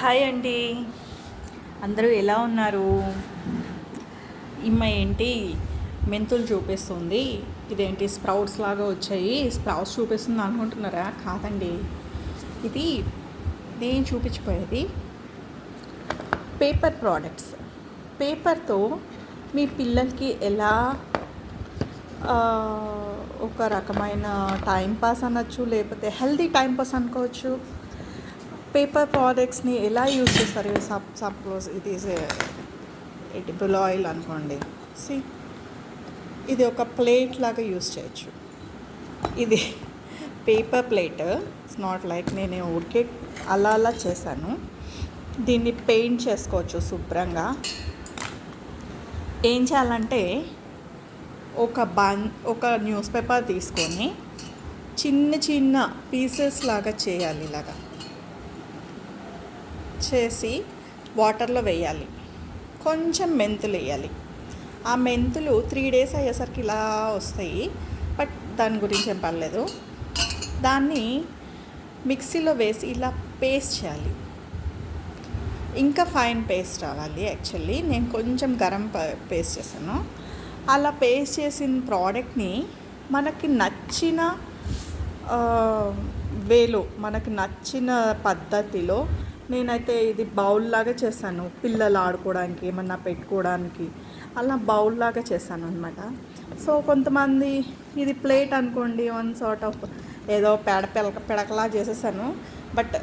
Hi అండి. అందరూ ఎలా ఉన్నారు? ఇమ్మ ఏంటి? మెంతులు చూపిస్తుంది. ఇదేంటి స్ప్రౌట్స్ లాగా వచ్చాయి. స్ప్రౌట్స్ చూపిస్తుంది అనుకుంటున్నారా? కాదండి. ఇది నేను చూపించిపోయేది పేపర్ ప్రోడక్ట్స్. పేపర్తో మీ పిల్లలకి ఎలా ఒక రకమైన టైం పాస్ అనొచ్చు లేకపోతే హెల్దీ టైం పాస్ అనుకోవచ్చు? పేపర్ ప్రోడక్ట్స్ని ఎలా యూజ్ చేస్తారు? సప్ సపోజ్ ఇది ఎడిబుల్ ఆయిల్ అనుకోండి. సి ఇది ఒక ప్లేట్ లాగా యూజ్ చేయొచ్చు. ఇది paper plate it's not like నేను ఊరికే అలా అలా చేశాను. దీన్ని పెయింట్ చేసుకోవచ్చు శుభ్రంగా. ఏం చేయాలంటే ఒక బన్ ఒక న్యూస్ పేపర్ తీసుకొని చిన్న చిన్న పీసెస్ లాగా చేయాలి ఇలాగా. చేసి వాటర్లో వేయాలి. కొంచెం మెంతులు వేయాలి. ఆ మెంతులు త్రీ డేస్ అయ్యేసరికి ఇలా వస్తాయి. బట్ దాని గురించి ఏం పర్లేదు. దాన్ని మిక్సీలో వేసి ఇలా పేస్ట్ చేయాలి. ఇంకా ఫైన్ పేస్ట్ రావాలి యాక్చువల్లీ. నేను కొంచెం గరం పేస్ట్ చేశాను. అలా పేస్ట్ చేసిన ప్రోడక్ట్ని మనకి నచ్చిన వేలో మనకు నచ్చిన పద్ధతిలో నేనైతే ఇది బౌల్ లాగా చేశాను. పిల్లలు ఆడుకోవడానికి ఏమన్నా పెట్టుకోవడానికి. అలా బౌల్ లాగా చేశాను అనమాట సో కొంతమంది ఇది ప్లేట్ అనుకోండి వన్ సార్ట్ ఆఫ్ ఏదో పెడ పిలక పిడకలా చేసేసాను. బట్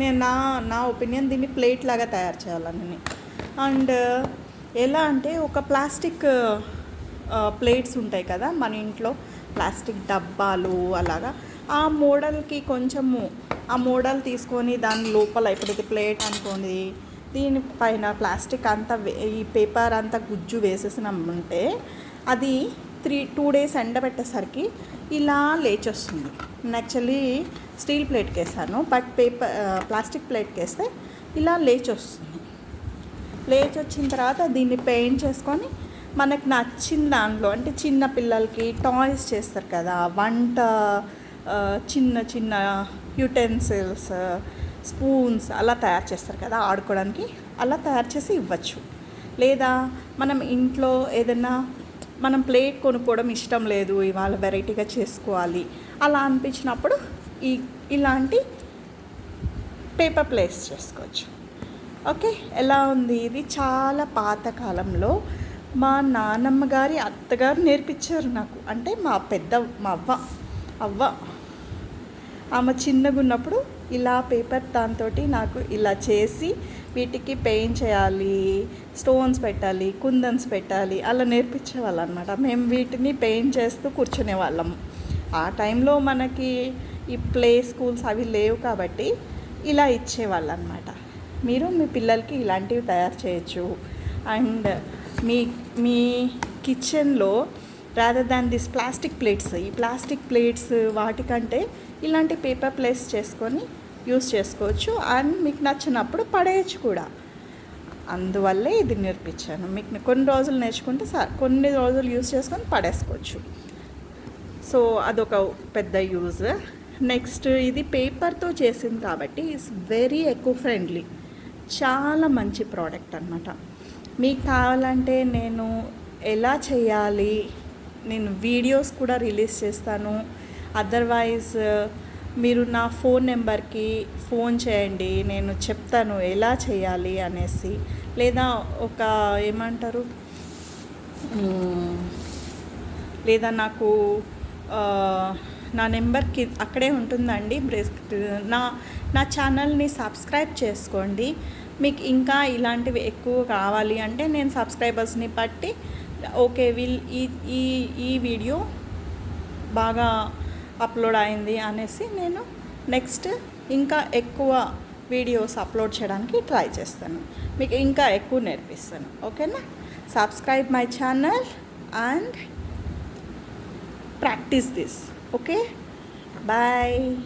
నేను నా నా ఒపీనియన్ దీన్ని ప్లేట్ లాగా తయారు చేయాలని అండ్ ఎలా అంటే ఒక ప్లాస్టిక్ ప్లేట్స్ ఉంటాయి కదా మన ఇంట్లో. ప్లాస్టిక్ డబ్బాలు అలాగా. ఆ మోడల్కి కొంచెము ఆ మోడల్ తీసుకొని దాని లోపల ఇప్పుడు ఇది ప్లేట్ అనుకోండి దీనిపైన ప్లాస్టిక్ అంతా వే- ఈ పేపర్ అంతా గుజ్జు వేసేసినామంటే అది త్రీ టూ డేస్ ఎండబెట్టేసరికి ఇలా లేచొస్తుంది. నేను యాక్చువల్లీ స్టీల్ ప్లేట్కి వేసాను బట్ పేపర్ ప్లాస్టిక్ ప్లేట్కి వేస్తే ఇలా లేచొస్తుంది. లేచి వచ్చిన తర్వాత దీన్ని పెయింట్ చేసుకొని మనకు నచ్చిన దాంట్లో అంటే చిన్న పిల్లలకి టాయ్స్ చేస్తారు కదా వంట చిన్న చిన్న యుటెన్సిల్స్ స్పూన్స్ అలా తయారు చేస్తారు కదా ఆడుకోవడానికి. అలా తయారు చేసి ఇవ్వచ్చు. లేదా మనం ఇంట్లో ఏదైనా మనం ప్లేట్ కొనుక్కోవడం ఇష్టం లేదు ఇవాళ వెరైటీగా చేసుకోవాలి. అలా అనిపించినప్పుడు ఈ ఇలాంటి పేపర్ ప్లేస్ చేసుకోవచ్చు. ఓకే? ఎలా ఉంది? ఇది చాలా పాతకాలంలో మా నానమ్మ గారి అత్తగారు నేర్పించారు నాకు. అంటే మా పెద్ద మా అవ్వ. అవ్వ. ఆమె చిన్నగా ఉన్నప్పుడు ఇలా పేపర్ దాంతో నాకు ఇలా చేసి వీటికి పెయింట్ చేయాలి స్టోన్స్ పెట్టాలి కుందన్స్ పెట్టాలి అలా నేర్పించేవాళ్ళు అనమాట మేము వీటిని పెయింట్ చేస్తూ కూర్చునే వాళ్ళం. ఆ టైంలో మనకి ఈ ప్లే స్కూల్స్ అవి లేవు కాబట్టి ఇలా ఇచ్చేవాళ్ళు అనమాట మీరు మీ పిల్లలకి ఇలాంటివి తయారు చేయొచ్చు. అండ్ మీ మీ కిచెన్లో rather than this plastic plates ఈ ప్లాస్టిక్ ప్లేట్స్ వాటికంటే ఇలాంటి పేపర్ ప్లేట్స్ చేసుకొని యూస్ చేసుకోవచ్చు అండ్ మీకు నచ్చినప్పుడు పడేయచ్చు కూడా. అందువల్లే ఇది నేర్పించాను. మీకు కొన్ని రోజులు నేర్చుకుంటే స- కొన్ని రోజులు యూస్ చేసుకొని పడేసుకోవచ్చు. సో అదొక పెద్ద యూజ్ నెక్స్ట్ ఇది పేపర్తో చేసింది కాబట్టి ఇట్స్ వెరీ ఎకో ఫ్రెండ్లీ చాలా మంచి ప్రోడక్ట్ అనమాట మీకు కావాలంటే నేను ఎలా చేయాలి? నేను వీడియోస్ కూడా రిలీజ్ చేస్తాను. అదర్వైజ్ మీరు నా ఫోన్ నెంబర్కి ఫోన్ చేయండి నేను చెప్తాను ఎలా చేయాలి అనేసి. లేదా ఒక ఏమంటారు? లేదా నాకు నా నెంబర్కి అక్కడే ఉంటుందండి బ్రెస్- నా నా ఛానల్ని సబ్స్క్రైబ్ చేసుకోండి. మీకు ఇంకా ఇలాంటివి ఎక్కువ కావాలి అంటే నేను సబ్స్క్రైబర్స్ని బట్టి ఓకే వీల్ ఈ ఈ ఈ వీడియో బాగా అప్లోడ్ అయింది అనేసి నేను నెక్స్ట్ ఇంకా ఎక్కువ వీడియోస్ అప్లోడ్ చేయడానికి ట్రై చేస్తాను. మీకు ఇంకా ఎక్కువ నేర్పిస్తాను. ఓకేనా? Subscribe my channel and practise this okay? Bye